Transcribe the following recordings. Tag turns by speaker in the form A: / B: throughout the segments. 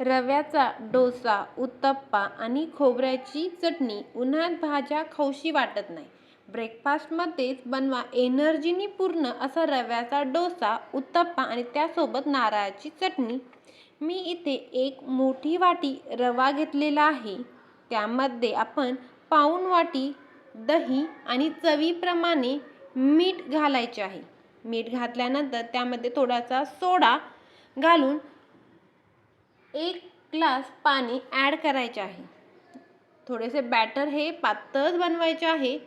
A: रव्याचा डोसा उत्तप्पा आणि खोबऱ्याची चटणी उन्हात भाज्या खाऊशी वाटत नाही. ब्रेकफास्टमध्येच बनवा एनर्जीनी पूर्ण असा रव्याचा डोसा उत्तप्पा आणि त्यासोबत नारळाची चटणी. मी इथे एक मोठी वाटी रवा घेतलेला आहे. त्यामध्ये आपण पाऊण वाटी दही आणि चवीप्रमाणे मीठ घालायचे आहे. मीठ घातल्यानंतर त्यामध्ये थोडासा सोडा घालून एक ग्लास पाणी ॲड करायचे आहे. थोडेसे बॅटर हे पातळच बनवायचे आहे.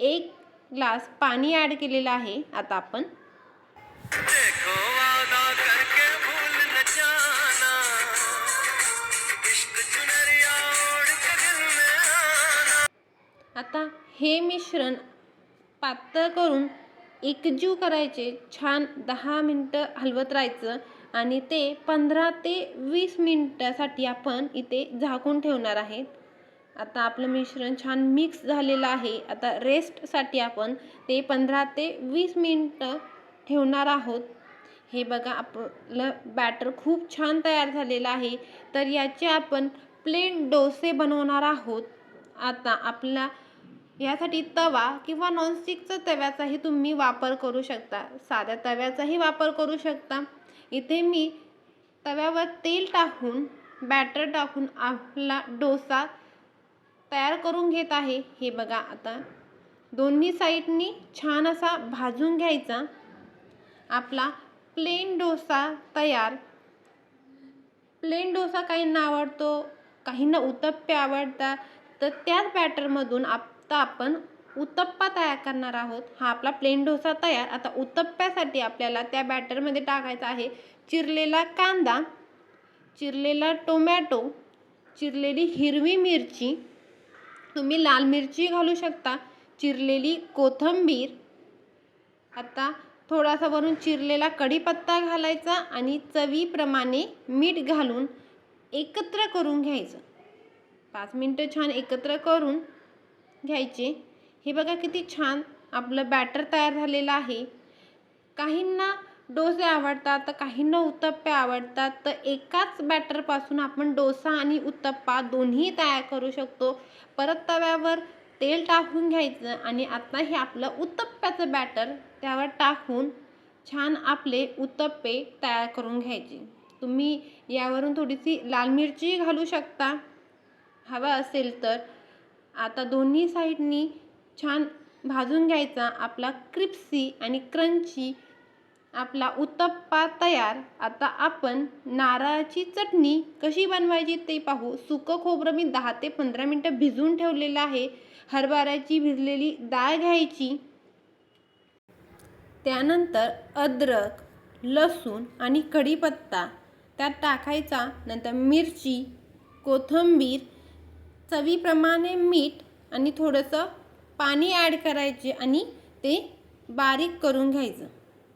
A: एक ग्लास पाणी ॲड केलेलं आहे. आता आपण आता हे मिश्रण पातळ करून एकजीव करायचे. छान दहा मिनटं हलवत राहायचं. आणि ते पंधरा ते वीस मिनटासाठी आपण इथे झाकून ठेवणार आहेत. आता आपलं मिश्रण छान मिक्स झालेलं आहे. आता रेस्टसाठी आपण ते पंधरा ते वीस मिनटं ठेवणार आहोत. हे बघा आपलं बॅटर खूप छान तयार झालेलं आहे. तर याचे आपण प्लेन डोसे बनवणार आहोत. आता आपला यासाठी तवा किंवा नॉनस्टिकचा तव्याचाही तुम्ही वापर करू शकता. साध्या तव्याचाही वापर करू शकता. इथे मी तव्यावर तेल टाकून बॅटर टाकून आपला डोसा तयार करून घेत आहे. हे बघा आता. दोन्ही साईडनी छान असा भाजून घ्यायचा. आपला प्लेन डोसा तयार. प्लेन डोसा काहींना आवडतो काहींना उत्तप्पे आवडतात. तर त्याच बॅटरमधून आता आपण उत्तप्पा तयार करणार आहोत. हा आपला प्लेन डोसा तयार. आता उत्तप्प्यासाठी आपल्याला त्या बॅटरमध्ये टाकायचा आहे चिरलेला कांदा चिरलेला टोमॅटो चिरलेली हिरवी मिरची. तुम्ही लाल मिरची घालू शकता. चिरलेली कोथिंबीर. आता थोडासा वरून चिरलेला कढीपत्ता घालायचा आणि चवीप्रमाणे मीठ घालून एकत्र करून घ्यायचं. पाच मिनटं छान एकत्र करून घ्यायचे. हे बघा किती छान आपलं बॅटर तयार झालेलं आहे. काहींना डोसे आवडतात तर काहींना उत्तप्पे आवडतात तर एकाच बॅटरपासून आपण डोसा आणि उत्तप्पा दोन्ही तयार करू शकतो. परत तव्यावर तेल टाकून घ्यायचं आणि आता हे आपलं उत्तप्प्याचं बॅटर त्यावर टाकून छान आपले उत्तप्पे तयार करून घ्यायचे. तुम्ही यावरून थोडीशी लाल मिरची घालू शकता. हवा असेल तर. आता दोन्ही साईडनी छान भाजून घ्यायचा आपला क्रिप्सी आणि क्रंची आपला उत्तप्पा तयार. आता आपण नारळाची चटणी कशी बनवायची ते पाहू. सुकं खोबरं मी दहा ते पंधरा मिनटं भिजवून ठेवलेलं आहे. हरभऱ्याची भिजलेली डाळ घ्यायची. त्यानंतर अद्रक लसूण आणि कढीपत्ता त्यात टाकायचा. नंतर मिरची कोथिंबीर चवीप्रमाणे मीठ आणि थोडंसं पाणी ॲड करायचे आणि ते बारीक करून घ्यायचं.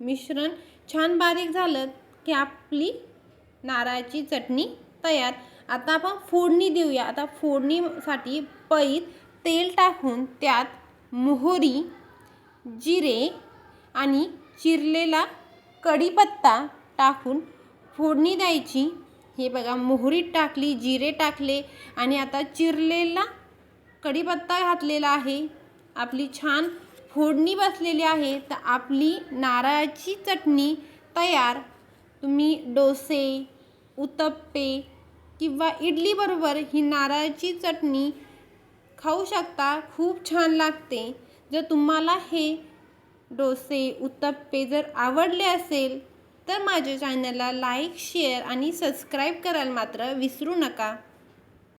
A: मिश्रण छान बारीक झालं की आपली नारळाची चटणी तयार. आता आपण फोडणी देऊया. आता फोडणीसाठी पैत तेल टाकून त्यात मोहरी जिरे आणि चिरलेला कढीपत्ता टाकून फोडणी द्यायची. हे बघा मोहरी टाकली जिरे टाकले आणि आता चिरलेला कढीपत्ता घातलेला आहे. आपली छान फोडणी बसलेली आहे तर आपली नारळाची चटणी तयार. तुम्ही डोसे उत्तप्पे किंवा इडलीबरोबर ही नारळाची चटणी खाऊ शकता. खूप छान लागते. जर तुम्हाला हे डोसे उत्तप्पे जर आवडले असेल तर माझ्या चॅनलला लाईक शेअर आणि सबस्क्राईब करायला मात्र विसरू नका.